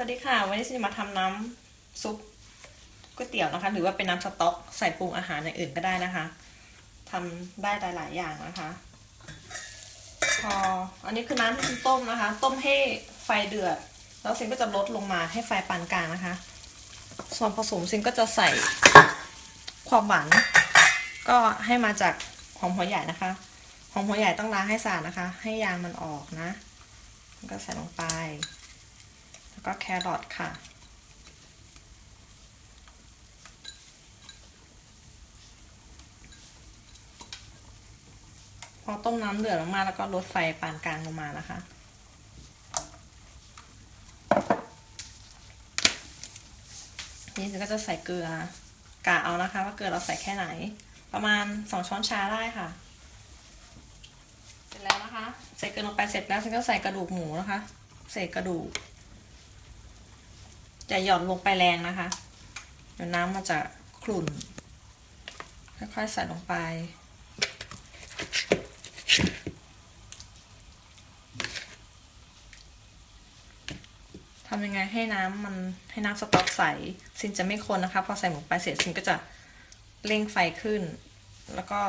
วัสดีค่ะ วันนี้จะมาทำน้ำซุปก๋วยเตี๋ยวนะคะ หรือว่าเป็นน้ำสต๊อกใส่ปรุงอาหารอย่างอื่นก็ได้นะคะทำได้หลาย ๆ อย่างนะคะ พออันนี้คือน้ำที่คุณต้มนะคะ ต้มให้ไฟเดือด แล้วซิงก็จะลดลงมาให้ไฟปานกลางนะคะ ส่วนผสมซิงก็จะใส่ความหวานก็ให้มาจากหอมหัวใหญ่นะคะหอมหัวใหญ่ต้องล้างให้สะอาดนะคะ ให้ยางมันออกนะก็ใส่ลงไป ก็แครอทค่ะ พอต้มน้ำเดือดมากๆแล้วก็ลดไฟปานกลางลงมานะคะนี่ก็จะใส่เกลือกะเอานะคะ ว่าเกลือเราใส่แค่ไหน ประมาณสองช้อนชาได้ค่ะ เสร็จแล้วนะคะ ใส่เกลือลงไปเสร็จแล้วฉันก็ใส่กระดูกหมูนะคะใส่กระดูก จะหย่อนลงไปแรงนะคะ เดี๋ยวน้ำมันจะขลุ่น ค่อยๆใส่ลงไป ทำยังไงให้น้ำมันให้น้ำสต๊อกใสซินจะไม่คนนะคะ พอใส่หมูไปเสร็จซินก็จะเร่งไฟขึ้น แล้วก็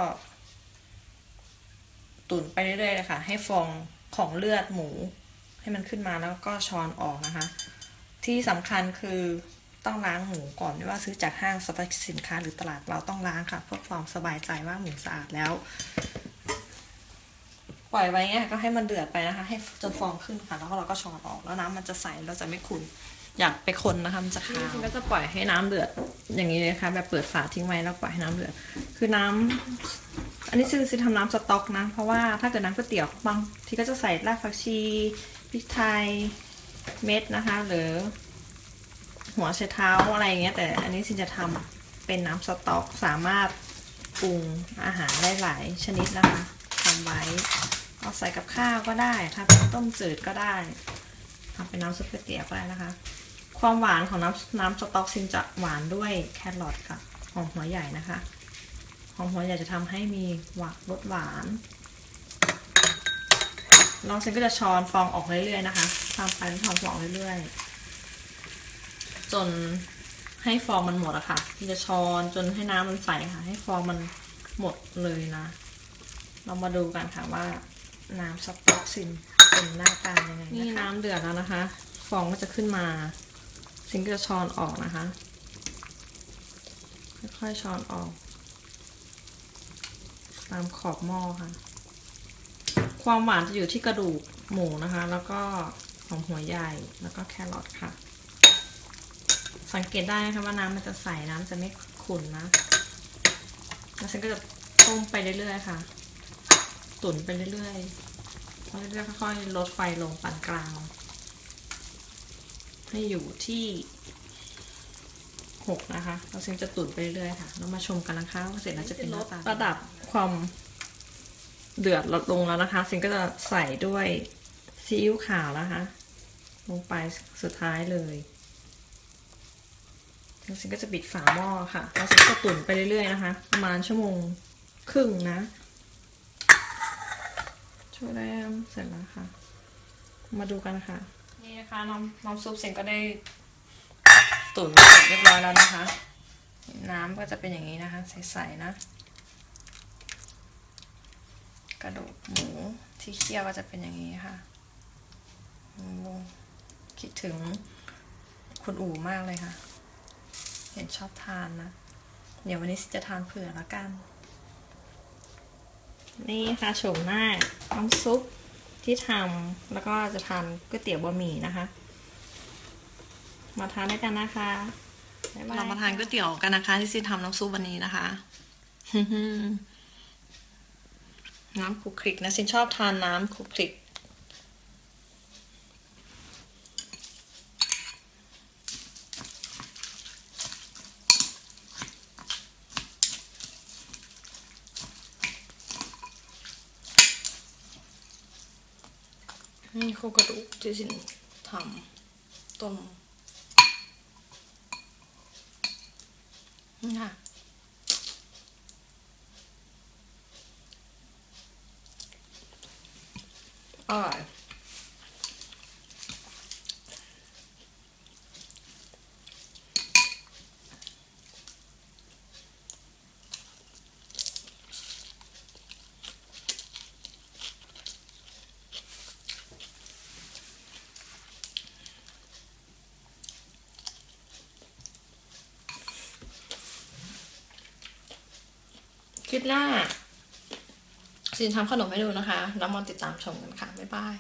ตุ๋นไปเรื่อยๆเลยค่ะ ให้ฟองของเลือดหมู ให้มันขึ้นมาแล้วก็ช้อนออกนะคะ ที่สำคัญคือต้องล้างหมูก่อนไม่ว่าซื้อจากห้างสรรพสินค้าหรือตลาดเราต้องล้างค่ะ เพื่อความสบายใจว่าหมูสะอาดแล้ว ปล่อยไว้เงี้ยก็ให้มันเดือดไปนะคะ ให้จนฟองขึ้นค่ะ แล้วเราก็ช้อนออกแล้วน้ำมันจะใสเราจะไม่ขุ่นอยากไปคนนะคะมันจะคาวก็จะปล่อยให้น้ำเดือดอย่างนี้เลยค่ะแบบเปิดฝาทิ้งไว้แล้วปล่อยให้น้ำเดือด คือน้ำอันนี้ซื้อซื้อทำน้ำสต๊อกนะ เพราะว่าถ้าเกิดน้ำก๋วยเตี๋ยวบางทีก็จะใส่รากผักชีพริกไทยเม็ดนะคะ หรือ หัวไชเท้าอะไรอย่างเงี้ย แต่อันนี้ซินจะทำเป็นน้ำสต๊อกสามารถปรุงอาหารได้หลายชนิดนะคะทำไว้เอาใส่กับข้าวก็ได้ทำเป็นต้มจืดก็ได้ทำเป็นน้ำซุปก๋วยเตี๋ยวก็ได้นะคะ ความหวานของน้ำน้ำสต๊อกซินจะหวานด้วยแครอทกับหอมหัวใหญ่นะคะหอมหัวใหญ่จะทำให้มีหวานรสหวานลองซินก็จะช้อนฟองออกเรื่อยๆนะคะทำไปทำฟองเรื่อยๆ จนให้ฟองมันหมดอะค่ะที่จะช้อนจนให้น้ำมันใสค่ะ ให้ฟองมันหมดเลยนะ เรามาดูกันค่ะว่าน้ำสต๊อกซินเป็นหน้าตายังไงนี่น้ำเดือดแล้วนะคะ ฟองก็จะขึ้นมาซินก็จะช้อนออกนะคะ ค่อยๆช้อนออก ตามขอบหม้อค่ะ ความหวานจะอยู่ที่กระดูกหมูนะคะ แล้วก็หอมหัวใหญ่แล้วก็แครอทค่ะ สังเกตได้นะคะว่าน้ำมันจะใสน้ำจะไม่ขุ่นนะแล้วฉันก็จะต้มไปเรื่อยๆค่ะ ตุ๋นไปเรื่อยๆแล้วค่อยๆลดไฟลงปานกลางให้อยู่ที่หกนะคะ เราซิงจะตุ๋นไปเรื่อยๆค่ะแล้วมาชมกันนะคะว่าเสร็จแล้วจะเป็นหน้าตาระดับความเดือดลดลงแล้วนะคะซิงก็จะใส่ด้วยซีอิ๊วขาวนะคะ ลงไปสุดท้ายเลย แล้วซิงก็จะปิดฝาหม้อค่ะแล้วซิงก็ตุ๋นไปเรื่อยๆนะคะ ประมาณชั่วโมงครึ่งนะช่วยแรมเสร็จแล้วค่ะ มาดูกันค่ะ นี่นะคะน้ำน้ำซุปซิงก็ได้ตุ๋นเสร็จเรียบร้อยแล้วนะคะ น้ำก็จะเป็นอย่างนี้นะคะ ใสๆนะ กระดูกหมูที่เคี่ยวก็จะเป็นอย่างนี้ค่ะคิดถึงคุณอู๋มากเลยค่ะ เห็นชอบทานนะ เดี๋ยววันนี้จะทานเผื่อละกัน นี่ค่ะโฉมหน้าน้ำซุปที่ทำแล้วก็จะทานก๋วยเตี๋ยวบะหมี่นะคะ มาทานด้วยกันนะคะเรามาทานก๋วยเตี๋ยวกันนะคะ ที่ซิทำน้ำซุปวันนี้นะคะน้ำคลุกคลิกนะซินชอบทานน้ำคลุกคลิก นี่โครงกระดูกที่สินทำต้มนี่ค่ะอร่อย ลิปหน้าซินทำขนมให้ดูนะคะ แล้วมอนติดตามชมกันค่ะ บ๊ายบาย